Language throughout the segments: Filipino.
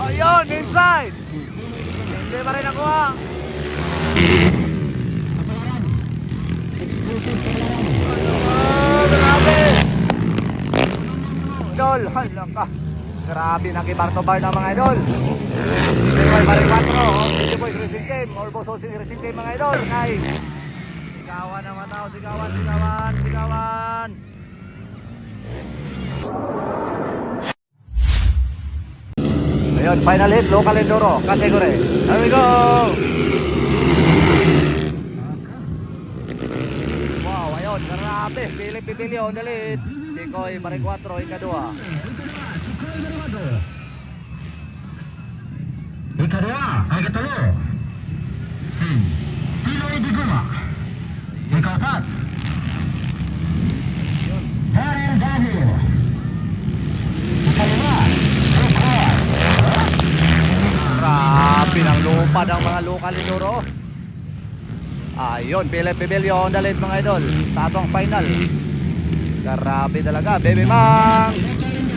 Ayun, inside. Hindi pa rin nakuha. Exclusive. Oh, grabe. Idol, hala ka. Grabe, nakibarto bar na mga idol. Boy, balik 4. Oh, Pwede boy, racing game. Boss, hosting racing game mga idol. Kay. Sigawan naman tao, sigawan, sigawan, sigawan. Ayun, final hit, local enduro, category. There we go. Wow, ayun, grabe. Pili pipili on the lead. Sikoy, Bareng 4, ikadua. Ikadua, ay katulo. Si Pinoy Diguma. Ikapat. Daryl Daniel. Ikalima. Edward. Grabe ng lupa ng mga local enduro. Ayun, pili pipili on the lead mga idol. Sa atong final. Grabe talaga, baby mang.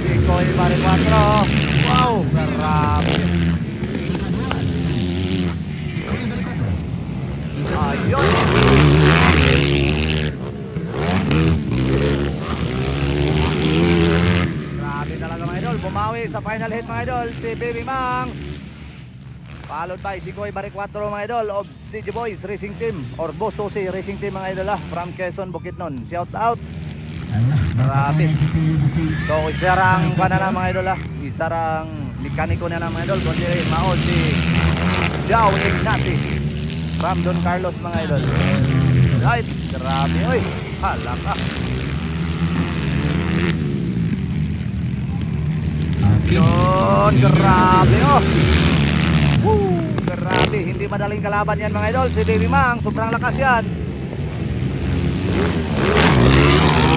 Sikoy, Bareng 4. Wow, grabe. Ayun. Grabe talaga mga idol. Bumawi sa final hit mga idol si Baby Mangs. Followed by si Koy 4 mga idol of CG Boys Racing Team or Boss Susi Racing Team mga idol ah, from Quezon, Bukidnon. Shout out. Si Busi. So isa rang kana na mga idol ah. Isa rang mekaniko na na mga idol kundi mao si Jao Ignasi from Don Carlos mga idol. Right, grabe oy. Hala ka. Yun, grabe oh. Woo, grabe, hindi madaling kalaban yan mga idol. Si Baby Mang, sobrang lakas yan.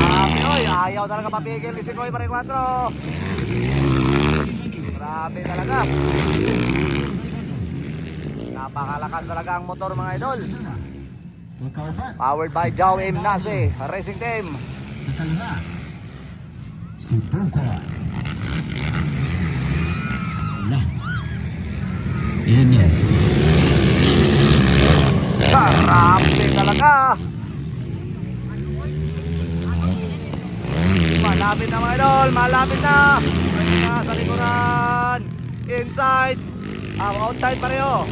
Grabe oy, ayaw talaga papigil ni si Koy Pare 4. Grabe talaga. Napakalakas talaga ang motor mga idol. Powered by Jow M. Nase, Racing Team. Si Bungkot. Ala. Yan yan. Grabe talaga. Malapit na mga idol, malapit na. Malapit na sa likuran. Inside. Ah, outside pareho.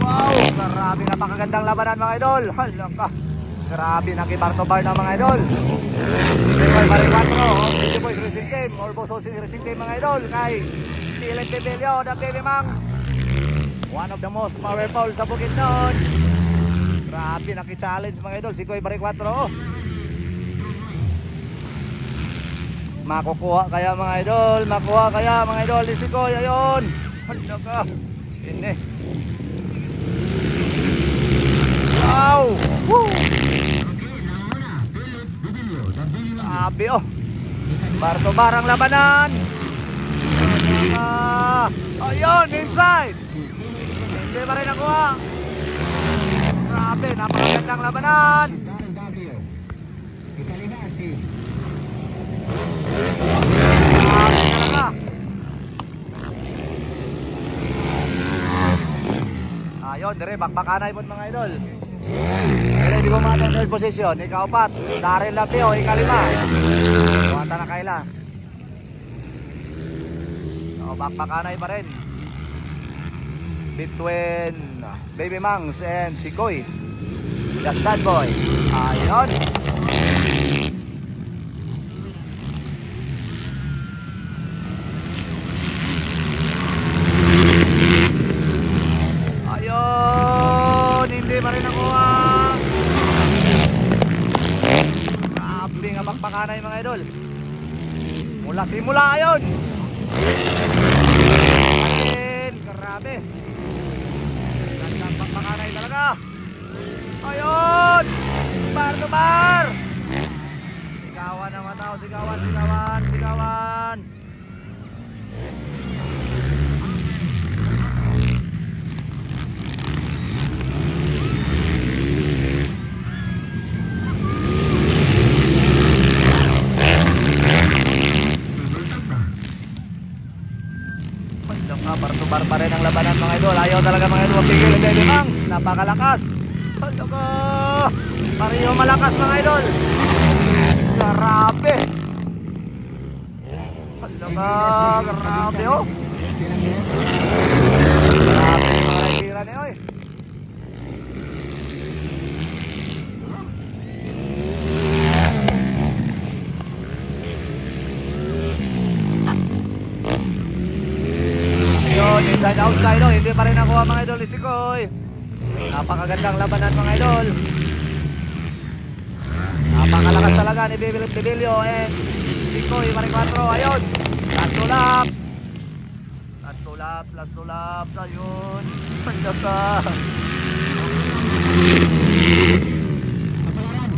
Wow, grabe napakagandang labanan mga idol. Hala ka. Grabe nakibarto bar na mga idol. Sikoy Bareng 4, oh, Pwede Boys Racing Team or Boss Hosting Racing Team mga idol. Kay Dylan Pebelio, the Baby Mangs. One of the most powerful sa Bukidnon. Grabe, naki-challenge mga idol. Si Koy 4. Oh. Makukuha kaya mga idol. Makuha kaya mga idol. Si Koy, ayun. Ano ka? Ini. Wow! Woo! Grabe oh. Barto barang labanan. Ah, ayun, inside. Hindi pa rin nakuha. Grabe, napakagandang labanan. Grabe talaga. Ayun, dire, bakbakanay mo mga idol. Dire, di ko matang third position. Ikaw pat. Daryl Lapio, ikalima. Kumata na kaila. So, bakbakanay pa rin. Between Baby Mangs and Sikoy. The sad boy. Ayun. Ayun, hindi pa rin nakuha. Grabe nga bakbakanay mga idol. Mula simula ayun. Ayun, grabe. Gandang bakbakanay talaga. Ayun! Bar to bar! Sigawan ng mga tao, sigawan, sigawan, sigawan. Labanan mga idol. Ayaw talaga mga idol. Pigil ang Baby Mangs. Napakalakas. Hala ka. Pareho malakas mga idol. Grabe. Hala ka. Grabe oh. Grabe mga tira niya oy. Yun, inside outside oh. Hindi pa rin nakuha mga idol ni Sikoy. Napakagandang labanan mga idol. Napakalakas talaga ni Bibil Bibilio and Sikoy Maricuatro. Ayun. Last two laps. Last two laps, last two laps. Ayun. Kapalaran.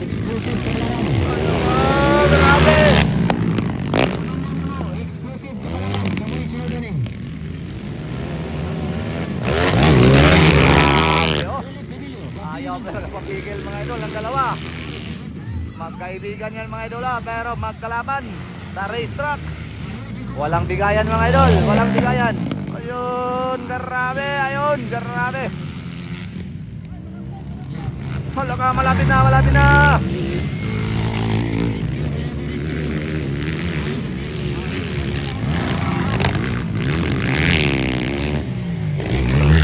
Exclusive kapalaran. Ah, grabe. Oh, exclusive kapalaran. Kamoy sunod din eh. Grabe, oh. Ulit video. Ayaw talaga papigil mga idol ang dalawa. Magkaibigan yan mga idol ah, pero magkalaban sa racetrack. Walang bigayan mga idol, walang bigayan. Ayun, grabe, ayun, grabe. Hala ka, malapit na, malapit na.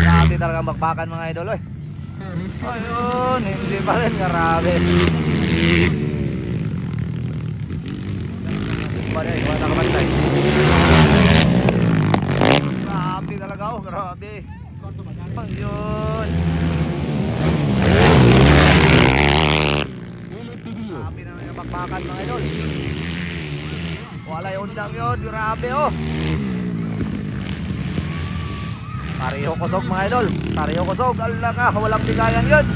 Grabe talagang bakbakan mga idol, oy. Ayun, hindi pa rin. Ba rin, wala ka bantay. Grabe talaga oh, grabe. Ayun. Grabe na yung bakbakan mga idol. Wala yung undang yun, grabe oh. Pareho kusog mga idol. Pareho kusog. Ala ka, walang bigayan yun.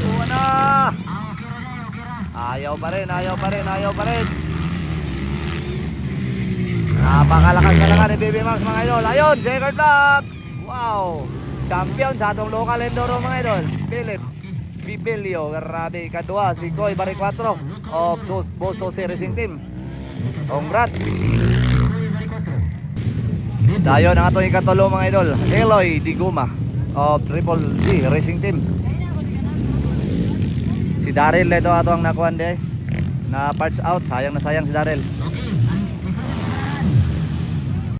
Tuwa na. Ayaw pa rin, ayaw pa rin, ayaw pa rin. Napakalakas talaga ni Baby Max mga idol. Ayun, checkered flag. Wow. Champion sa atong local enduro mga idol. Philip Bibilio. Grabe. Kadua, si Koy 4 of Jose Racing Team. Congrats. Dayon ang atong ikatulo mga idol. Eloy Diguma of Triple D Racing Team. Si Daryl ito ato ang nakuhan de na parts out. Sayang na sayang si Daryl.